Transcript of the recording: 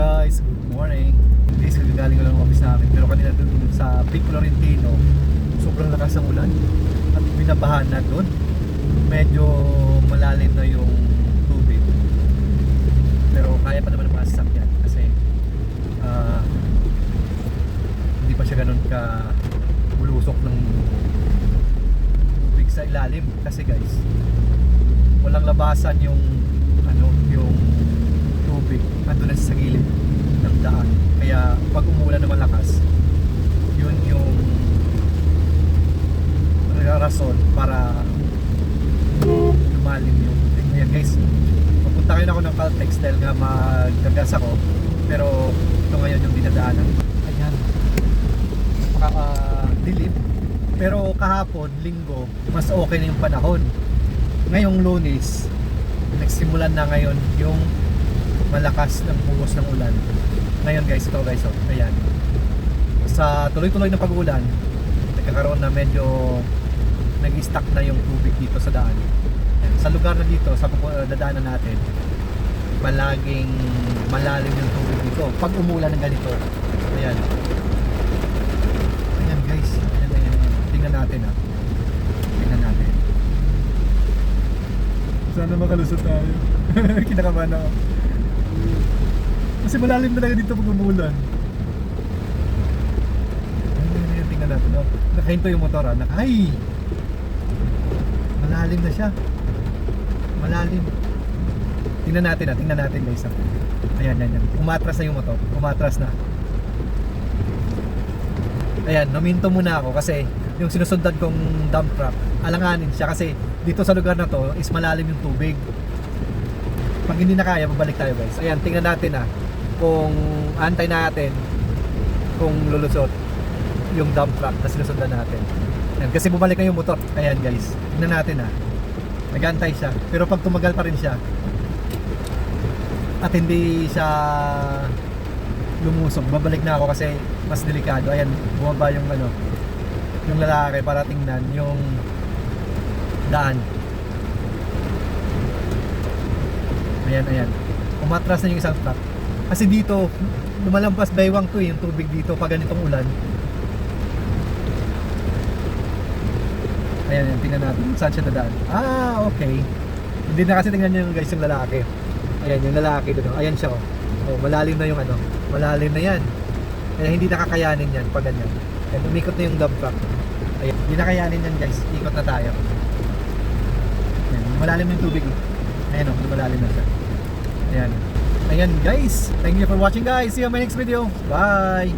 guys, good morning. Guys, kagagaling ko lang ng office namin. Pero kanina dun sa Big Florentino, sobrang lakas ng ulan. At binabahan na dun. Medyo malalim na yung tubig. Pero kaya pa naman ng mga sasakyan kasi ah, hindi pa siya ganun ka bulusok ng tubig sa ilalim. Kasi guys, walang labasan yung ano, yung tubig ando na sa gilid ng daan. Kaya pag umulan na malakas, yun yung rason para lumalim yung tubig. Ayan guys, papunta kayo na ako ng Caltex dahil nga magagas ako. Pero ito ngayon yung dinadaanan. Ayan. Napaka-dilim. Pero kahapon, linggo, mas okay na yung panahon. Ngayong lunes, nagsimulan na ngayon yung malakas ng bugos ng ulan. Ngayon guys, ito guys, oh, ayan. Sa tuloy-tuloy na pag-ulan, nagkakaroon na medyo nag-stack na yung tubig dito sa daan. Ayan. Sa lugar na dito, sa uh, dadaanan natin, malaging malalim yung tubig dito. Pag umulan ng ganito, ayan. Ayan guys, ayan, ayan. Tingnan natin ha. Tingnan natin. Sana makalusot tayo. Kinakabahan ako. Kasi malalim talaga dito pag umulan. Tingnan natin. Oh. Nakahinto yung motor ah. Naka, ay! Malalim na siya. Malalim. Tingnan natin ah. Tingnan natin guys. ah. Ayan, ayan, ayan. Umatras na yung motor. Umatras na. Ayan, naminto muna ako kasi yung sinusundan kong dump truck, alanganin siya kasi dito sa lugar na to is malalim yung tubig. Pag hindi na kaya, babalik tayo guys. Ayan, tingnan natin ah kung antay natin kung lulusot yung dump truck na sinusundan natin. Ayan, kasi bumalik na yung motor. Ayan guys, tingnan natin ah. Nagantay siya. Pero pag tumagal pa rin siya at hindi siya lumusog, babalik na ako kasi mas delikado. Ayan, bumaba yung ano, yung lalaki para tingnan yung daan. Ayan, ayan. Umatras na yung isang truck. Kasi dito, lumalampas baywang to eh, yung tubig dito pag ganitong ulan. Ayan, ayan, tingnan natin saan siya dadaan. Ah, okay. Hindi na kasi tingnan nyo guys yung lalaki. Ayan, yung lalaki doon. Ayan siya oh. Oh, malalim na yung ano. Malalim na yan. Kaya hindi nakakayanin yan pag ganyan. Ayan, umikot na yung dump truck. Ayan, hindi nakayanin yan guys. Ikot na tayo. Ayan, malalim yung tubig. eh. Ayan oh, malalim na siya. Ayan. Ayan guys. Thank you for watching guys. See you on my next video. Bye!